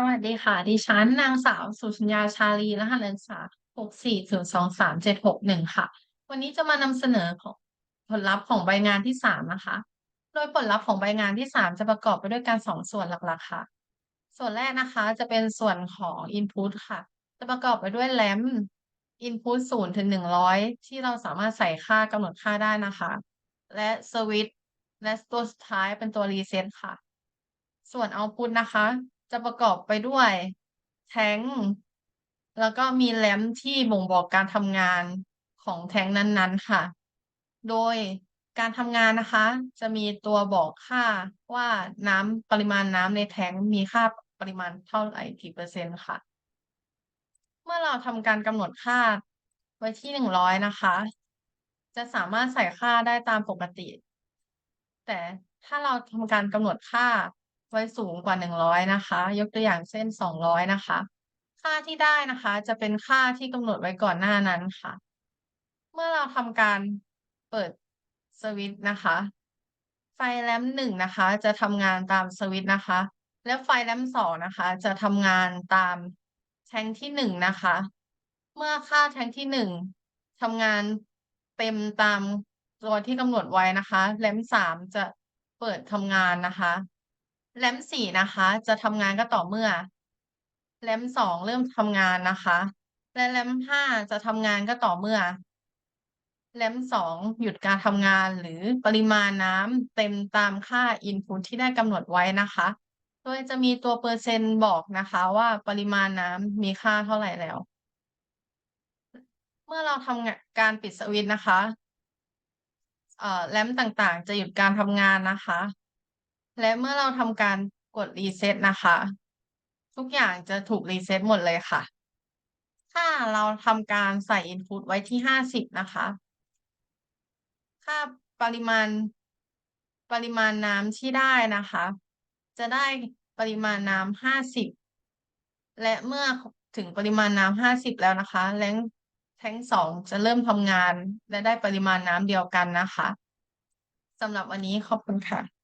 สวัสดีค่ะ ดิฉันนางสาวสุชัญญาชาลีรหัสนักศึกษา6402371ค่ะ วันนี้จะมานำเสนอของผลลัพธ์ของใบงานที่3นะคะ โดยผลลัพธ์ของใบงานที่3จะประกอบไปด้วยกัน2ส่วนหลักๆค่ะ ส่วนแรกนะคะจะเป็นส่วนของ Input ค่ะ จะประกอบไปด้วย LAMP Input 0ถึง100ที่เราสามารถใส่ค่ากำหนดค่าได้นะคะ และ Switch และตัวสุดท้ายเป็นตัว Reset ค่ะ ส่วน Output นะคะ จะประกอบไปด้วยแท้งแล้วก็มี LAMP ที่บ่งบอกการทำงานของแท้งนั้นๆค่ะ โดยการทำงานนะคะ จะมีตัวบอกค่าว่าน้ำปริมาณน้ำในแท้งมีค่าปริมาณเท่าไหร่กี่เปอร์เซ็นต์ค่ะ เมื่อเราทำการกำหนดค่าไว้ที่100นะคะ จะสามารถใส่ค่าได้ตามปกติ แต่ถ้าเราทำการกำหนดค่า ไว้สูงกว่า 100 นะคะ ยกตัวอย่างเช่น 200 นะคะ ค่าที่ได้นะคะ จะเป็นค่าที่กำหนดไว้ก่อนหน้านั้นค่ะ เมื่อเราทำการเปิดสวิตช์นะคะ ไฟ LAMP 1นะคะ จะทำงานตามสวิตช์นะคะ และไฟ LAMP 2นะคะ จะทำงานตามแทงที่1นะคะ เมื่อค่าแทงที่1ทำงานเต็มตามตัวที่กำหนดไว้นะคะ LAMP 3จะเปิดทำงานนะคะ LAMP 4นะคะ จะทำงานก็ต่อเมื่อ LAMP 2เริ่มทำงานนะคะ และ LAMP 5จะทำงานก็ต่อเมื่อ LAMP 2หยุดการทำงานหรือปริมาณน้ำเต็มตามค่า Input ที่ได้กำหนดไว้นะคะ โดยจะมีตัวเปอร์เซ็นต์บอกนะคะว่าปริมาณน้ำมีค่าเท่าไหร่แล้ว เมื่อเราทำการปิดสวิตช์นะคะเอ่อ LAMP ต่างๆ จะหยุดการทำงานนะคะ และเมื่อเราทำการกด Reset นะคะ ทุกอย่างจะถูก Reset หมดเลยค่ะถ้าเราทำการใส่ Input ไว้ที่ 50 นะคะ ค่าปริมาณปริมาณน้ำที่ได้นะคะ จะได้ปริมาณน้ำ50 และเมื่อถึงปริมาณน้ำ50 แล้วนะคะ LAMP แท้ง2จะเริ่มทำงาน และได้ปริมาณน้ำเดียวกันนะคะสำหรับวันนี้ขอบคุณค่ะ